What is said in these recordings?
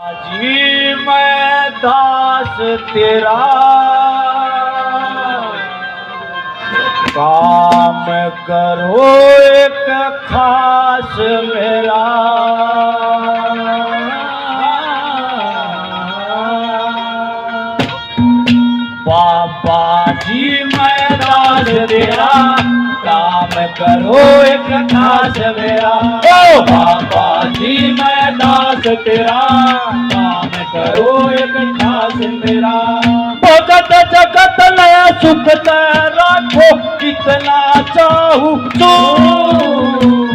जी मैं दास तेरा काम करो एक खास मेरा बाबा जी मैं दास तेरा काम करो एक खास मेरा। ओ! बाबा जी मैं दास तेरा। काम करो एक खास मेरा। भगत जगत नया सुख राखो कितना चाहू तू।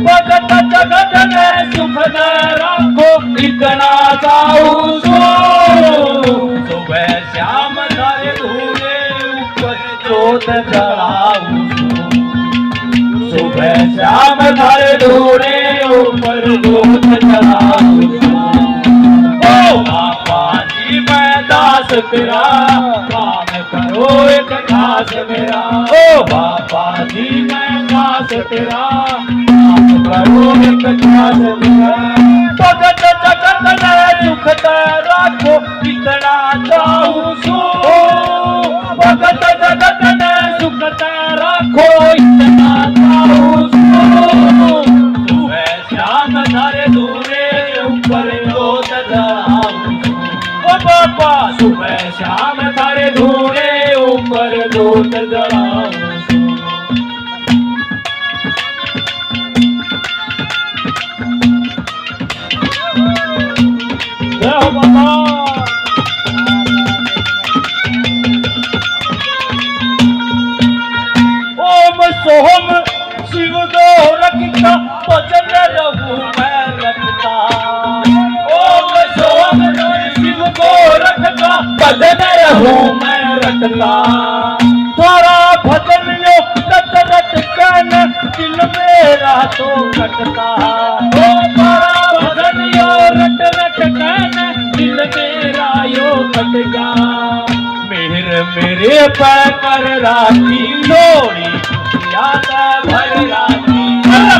भगत जगत नया सुख राखो इतना धर ढूंढे, ऊपर भूत चला ओ मैं दास तेरा, काम करो एक दास मेरा। ओ बाबा जी, मैं दास तेरा, काम करो एक खास मेरा। सुबह शाम तारे धूरे ऊपर जोत जलाऊं जय हो बाबा ओम सोहम शिव गोरख का भजन रहूं मैं रखता थोड़ा भजन यो रट रट कन दिल मेरा तो कटता ओ थोड़ा भजन यो रट रट कन दिल मेरा यो कट गया मेरे मेरे पैकर राती लोड़ी याद भर राती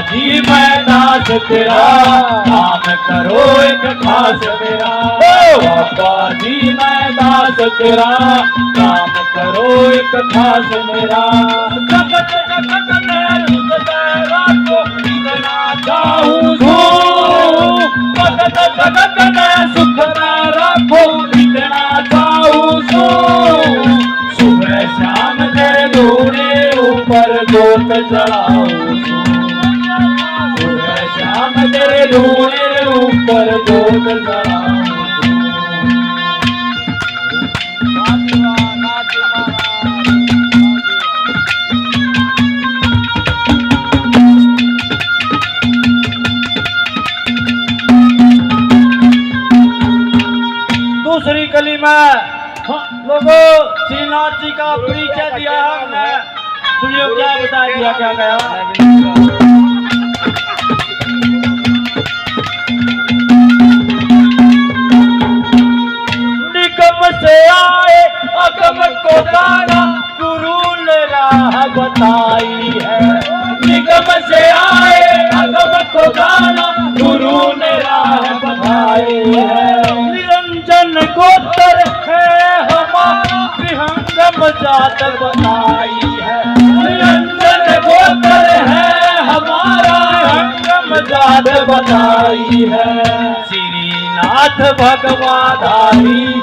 जी मैं दास तेरा काम करो एक खास मेरा। बाबा जी मैं दास तेरा काम करो एक खास मेरा। जगत जगत दूसरी कली में लोगों श्रीनाथ जी का परिचय दिया हमने। सुनियो क्या बता दिया, क्या गया से आए, अगम को गाना गुरु ने राह बताई है। निगम से आए, अगम को गाना गुरु ने राह बताई है। निरंजन गोत्र है हमारा, विहंगम जात बताई है। निरंजन गोत्र है हमारा, विहंगम जात बताई है। श्रीनाथ भगवाधारी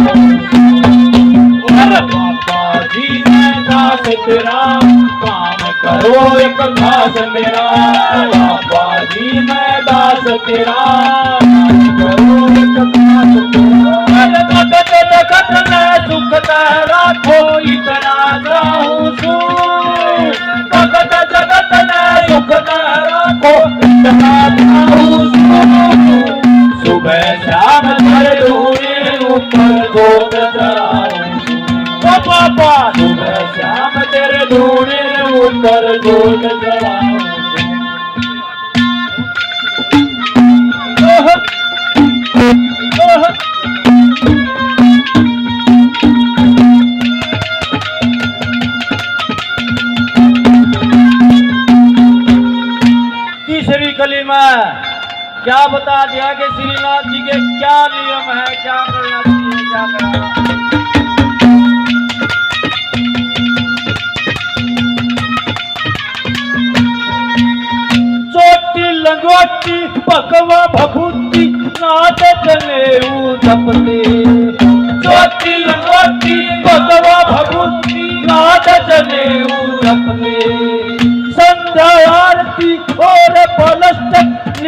राखो इतना जाऊँ सू सुबह शाम घर ढूंढे ऊपर गोद जलाऊं ओ पापा, सुबह शाम तेरे ढूंढे ऊपर गोद जलाऊं क्या बता दिया कि श्रीनाथ जी के क्या नियम है, क्या करना चाहिए क्या करना चोटी लंगोटी, पकवा भभूति नाद चले जपते। चोटी लंगोटी, पकवा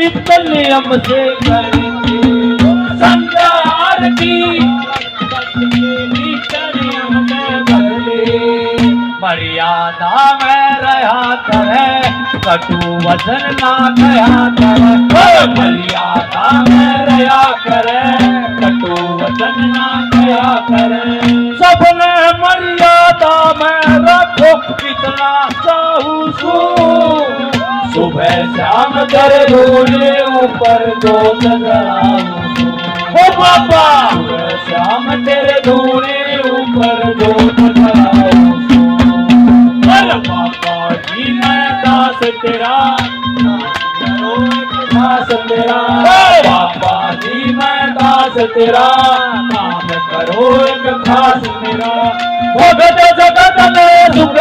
पलस्तक नित्य से मर्यादा में रहा करे कटु वचन ना कया करे मर्यादा में रहा करे कटु वचन ना कया करे सबने मर्यादा में रखो कितना चाहू सुबह शाम कर ढूंढे ऊपर दो ओ बाबा! शाम तेरे ढूंढे ऊपर दो बाबा जी मैं दास तेरा दास तेरा। बाबा जी मैं दास तेरा नाम करो एक खास मेरा। भगत जगत में सुख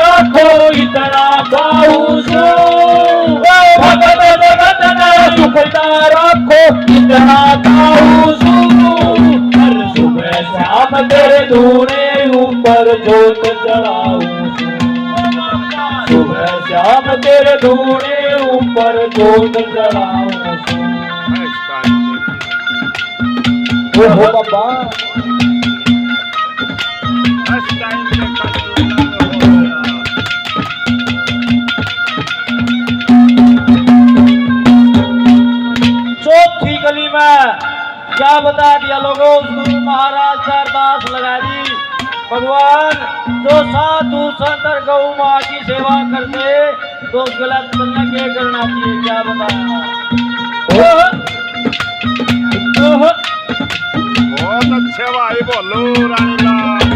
रखो इतना। रखो कितना गाऊ हर सुबह शाम तेरे धूने ऊपर जोत जलाऊं सुबह शाम तेरे धूने ऊपर जोत ओहो बाबा। भगवान जो साधु संत और गौ माँ की सेवा करते तो गलत करना क्या करना चाहिए क्या बताया ओह, ओह, बहुत अच्छे भाई बोलो रानीला आराम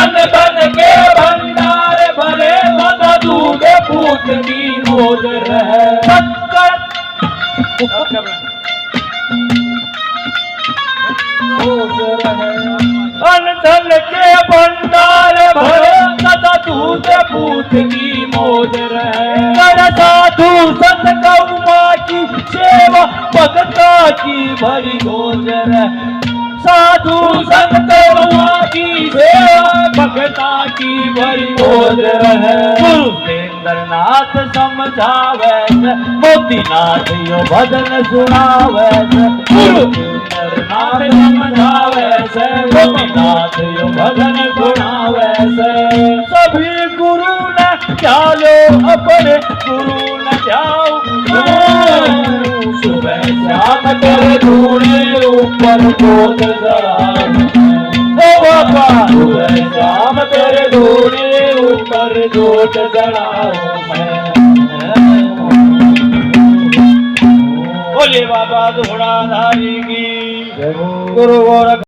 अनधन के भंडार भरे तथा दूध पूत की मोद रहे। के भंडार भरे तथा पूत की मोद रहे। कर साधु संत गौ माँ की सेवा भगता की भरी गोचर साधु संत की भगता की भरी गोचर है गुरु नाथ समझावे मोतीनाथ यो भजन सुनावे। गुरु नाथ समझावे से गोपीनाथ यो भजन सुनावे से सभी गुरु न ध्यालो अपने गुरु न ध्याओ सुबह शाम कर ढूंढे ऊपर गोद ओ बाबा सुबह शाम कर ढूंढे ऊपर जोत जलाओ मैं। बोले बाबा धोड़ा धारी की। गुरु गोरख